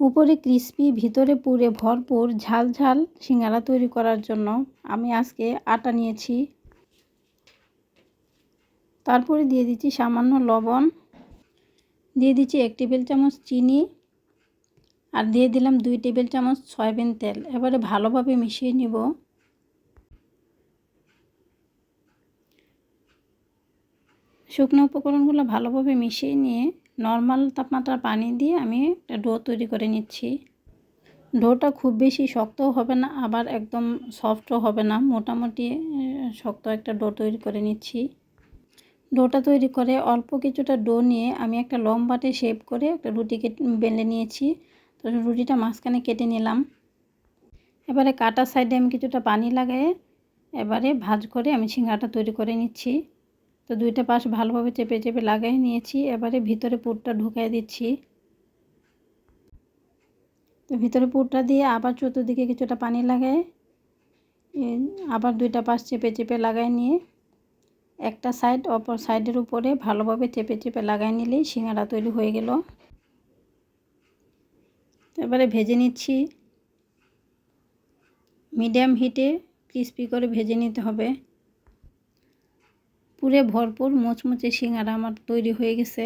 উপরে ক্রিস্পি, ভিতরে পুরে ভরপুর ঝাল ঝাল সিঙ্গারা তৈরি করার জন্য আমি আজকে আটা নিয়েছি। তারপরে দিয়ে দিচ্ছি সামান্য লবণ। দিয়ে দিচ্ছি এক টেবিল চামচ চিনি আর দিয়ে দিলাম দুই টেবিল চামচ সয়াবিন তেল। এবারে ভালোভাবে মিশিয়ে নিব। শুকনো উপকরণগুলো ভালোভাবে মিশিয়ে নিয়ে নর্মাল তাপমাত্রার পানি দিয়ে আমি একটা ডো তৈরি করে নিচ্ছি। ডোটা খুব বেশি শক্তও হবে না, আবার একদম সফটও হবে না। মোটামুটি শক্ত একটা ডো তৈরি করে নিচ্ছি। ডোটা তৈরি করে অল্প কিছুটা ডো নিয়ে আমি একটা লম্বাটে শেপ করে একটা রুটি বেলে নিয়েছি। তো রুটিটা মাঝখানে কেটে নিলাম। এবারে কাটা সাইডে আমি কিছুটা পানি লাগাই এবারে ভাজ করে আমি সিঙ্গাটা তৈরি করে নিচ্ছি। তো দুইটা পাশ ভালোভাবে চেপে চেপে লাগাই নিয়েছি। এবারে ভিতরে পুরটা ঢুকাই দিচ্ছি। তো ভিতরে পুরটা দিয়ে আবার চতুর্দিকে কিছুটা পানি লাগাই। আবার দুইটা পাশ চেপে চেপে লাগাই নিয়ে একটা সাইড, অপর সাইডের উপরে ভালোভাবে চেপে চেপে লাগাই নিলেই সিঙ্গারা তৈরি হয়ে গেল। এবারে ভেজে নিচ্ছি। মিডিয়াম হিটে ক্রিস্পি করে ভেজে নিতে হবে। পুরে ভরপুর মোচমোচে সিঙ্গারা আমার তৈরি হয়ে গেছে।